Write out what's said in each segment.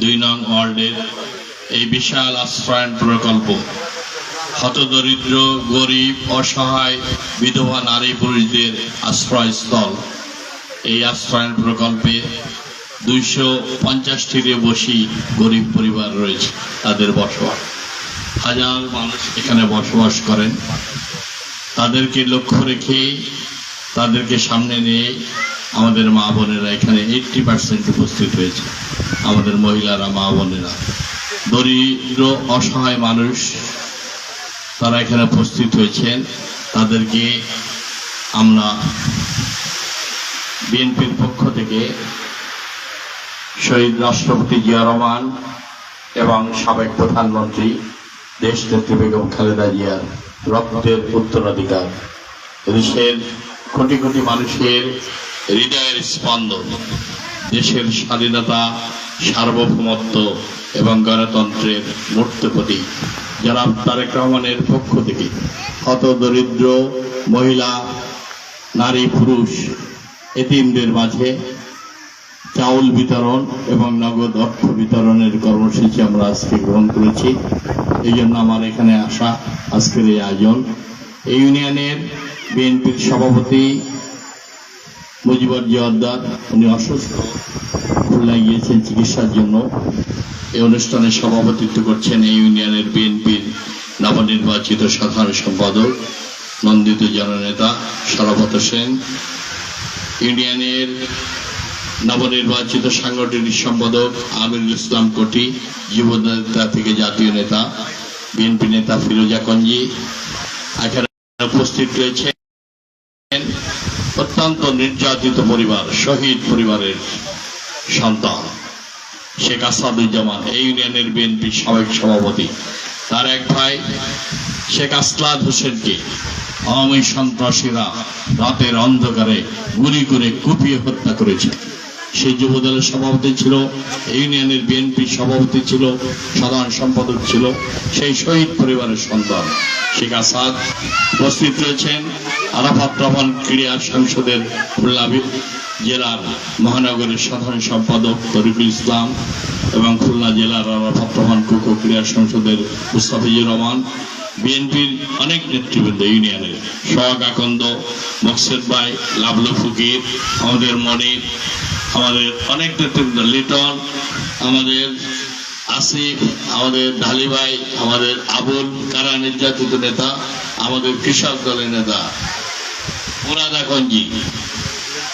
দুই নং ওয়ার্ল্ডের এই বিশাল আশ্রয়ণ প্রকল্প। হতদরিদ্র, গরিব, অসহায়, বিধবা, নারী, পুরুষদের আশ্রয়স্থল। এই আশ্রয়ণ প্রকল্পে দুইশো পঞ্চাশটির বেশি গরিব পরিবার রয়েছে তাদের বসবাস। হাজার মানুষ এখানে বসবাস করেন। তাদেরকে লক্ষ্য রেখে তাদেরকে সামনে নিয়ে আমাদের মা বোনেরা এখানে এইটটি পার্সেন্ট উপস্থিত হয়েছে। আমাদের মহিলারা, মা বোনেরা। দরিদ্র, অসহায় মানুষ, তারা এখানে উপস্থিত হয়েছেন। তাদেরকে আমরা বিএনপির পক্ষ থেকে শহীদ রাষ্ট্রপতি জিয়া রহমান এবং সাবেক প্রধানমন্ত্রী দেশ নেত্রী বেগম খালেদা জিয়ার রক্তের উত্তরাধিকার। দেশের কোটি কোটি মানুষের হৃদয়ের স্পন্দন, দেশের স্বাধীনতা, সার্বভৌমত্ব এবং গণতন্ত্রের মূর্ত প্রতীক জনাব তারেক রহমানের পক্ষ থেকে হত দরিদ্র মহিলা, নারী, পুরুষ, এতিমদের মাঝে চাউল বিতরণ এবং নগদ অর্থ বিতরণের কর্মসূচি আমরা আজকে গ্রহণ করেছি। এই জন্য আমার এখানে আসা আজকের এই আয়োজন। এই ইউনিয়নের বিএনপির সভাপতি মুজিবর জিয়াদ্দার উনি অসুস্থ। খুলনায় গিয়েছেন চিকিৎসার জন্য। এই অনুষ্ঠানে সভাপতিত্ব করছেন এই ইউনিয়নের বিএনপির নবনির্বাচিত সাধারণ সম্পাদক, নন্দিত জননেতা সরবত সেন। ইউনিয়নের নবনির্বাচিত সাংগঠনিক সম্পাদক আমিরুল ইসলাম কোটি যুবনেতা থেকে জাতীয় নেতা, বিএনপি নেতা ফিরোজা কঞ্জি। এখানে উপস্থিত রয়েছে অত্যন্ত নির্যাতিত পরিবার, শহীদ পরিবারের সন্তান, শেখ আসাদুজ্জামান, এই ইউনিয়নের বিএনপি সাবেক সভাপতি, তার এক ভাই, শেখ আসলাদ হোসেনকে আওয়ামী সন্ত্রাসীরা রাতের অন্ধকারে গুলি করে কুপিয়ে হত্যা করেছে। সেই যুবদলের সভাপতি ছিল, ইউনিয়নের বিএনপি সভাপতি ছিল, সাধারণ সম্পাদক ছিল, সেই শহীদ পরিবারের সন্তান শেখ আসাদ উপস্থিত রয়েছেন। আরাফাত রহমান ক্রীড়া সংসদের খুলনা জেলার মহানগরের সাধারণ সম্পাদক তরিকুল ইসলাম এবং খুলনা জেলার আরাফাত রহমান কুকো ক্রীড়া সংসদের মুস্তাফিজুর রহমান। বিএনপির অনেক নেতৃবৃন্দ ইউনিয়নের সোহাগ আকন্দ, মকসেদ ভাই, লাবলু ফকির, আমাদের মনির আমাদের অনেক নেতৃবৃন্দ লিটন, আমাদের আসিফ, আমাদের ঢালি ভাই আমাদের আবুল, কারা নির্যাতিত নেতা, আমাদের কৃষক দলের নেতা।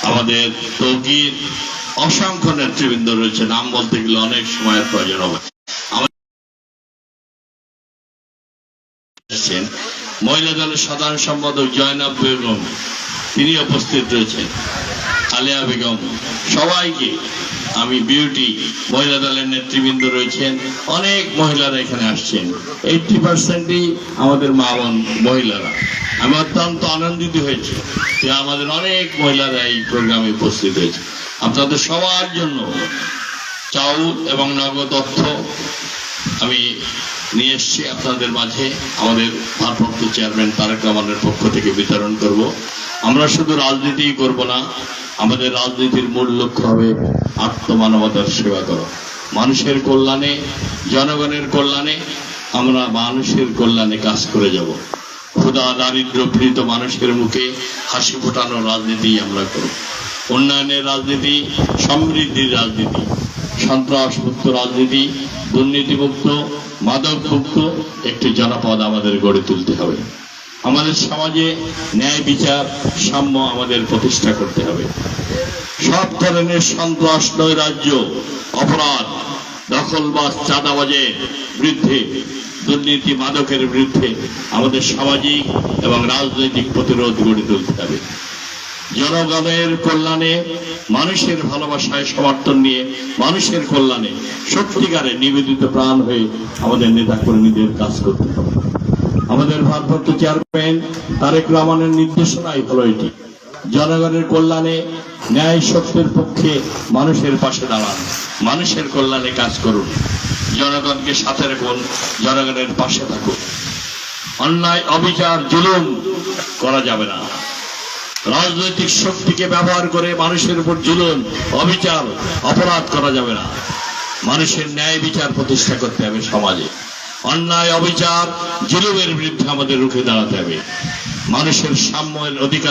আমাদের তৌকির, অসংখ্য নেতৃবৃন্দ রয়েছে, নাম বলতে গেলে অনেক সময়ের প্রয়োজন হবে। মহিলা দলের সাধারণ সম্পাদক জয়নাব বেগম তিনি উপস্থিত রয়েছেন। আলিয়া বেগম, সবাইকে আমি বিউটি মহিলা দলের নেতৃবৃন্দ রয়েছেন, অনেক মহিলারা এখানে আসছেন। এইটটি পার্সেন্টই আমাদের মা বোন মহিলারা। আমি অত্যন্ত আনন্দিত হয়েছি যে আমাদের অনেক মহিলারা এই প্রোগ্রামে উপস্থিত হয়েছে। আপনাদের সবার জন্য চাউল এবং নগদ অর্থ আমি নিয়ে এসছি আপনাদের মাঝে। আমাদের ভারপ্রাপ্ত চেয়ারম্যান তারেক রহমানের পক্ষ থেকে বিতরণ করব। আমরা শুধু রাজনীতি করব না আমাদের রাজনীতির মূল লক্ষ্য হবে আত্মমানবতার সেবা করা। মানুষের কল্যাণে, জনগণের কল্যাণে, আমরা মানুষের কল্যাণে কাজ করে যাব। ক্ষুদা দারিদ্র, পীড়িত মানুষের মুখে হাসি ফোটানো রাজনীতি আমরা করব। উন্নয়নের রাজনীতি, সমৃদ্ধির রাজনীতি সন্ত্রাস মুক্ত রাজনীতি, দুর্নীতিমুক্ত মাদক মুক্ত একটি জনপদ আমাদের গড়ে তুলতে হবে। আমাদের সমাজে ন্যায় বিচার, সাম্য আমাদের প্রতিষ্ঠা করতে হবে। সব ধরনের সন্ত্রাস, নৈরাজ্য, অপরাধ, দখলবাজ, চাঁদাবাজের বিরুদ্ধে, দুর্নীতি মাদকের বিরুদ্ধে আমাদের সামাজিক এবং রাজনৈতিক প্রতিরোধ গড়ে তুলতে হবে। জনগণের কল্যাণে, মানুষের ভালোবাসায় সমর্থন নিয়ে মানুষের কল্যাণে সত্যিকারে নিবেদিত প্রাণ হয়ে আমাদের নেতা কর্মীদের কাজ করতে হবে। আমাদের ভারপ্রাপ্ত চেয়ারম্যান তারেক রহমানের নির্দেশনাই হলো এটি। জনগণের কল্যাণে ন্যায় সত্যের পক্ষে মানুষের পাশে দাঁড়ান। মানুষের কল্যাণে কাজ করুন। জনগণকে সাথে রাখুন, জনগণের পাশে থাকুন। অন্যায়, অবিচার, জুলুম করা যাবে না। রাজনৈতিক শক্তিকে ব্যবহার করে মানুষের উপর জুলুম, অবিচার, অপরাধ করা যাবে না। মানুষের ন্যায় বিচার প্রতিষ্ঠা করতে হবে সমাজে। অন্যায় অবিচার জুলুমের বিরুদ্ধে আমাদের রুখে দাঁড়াতে হবে। মানুষের সাম্যের অধিকার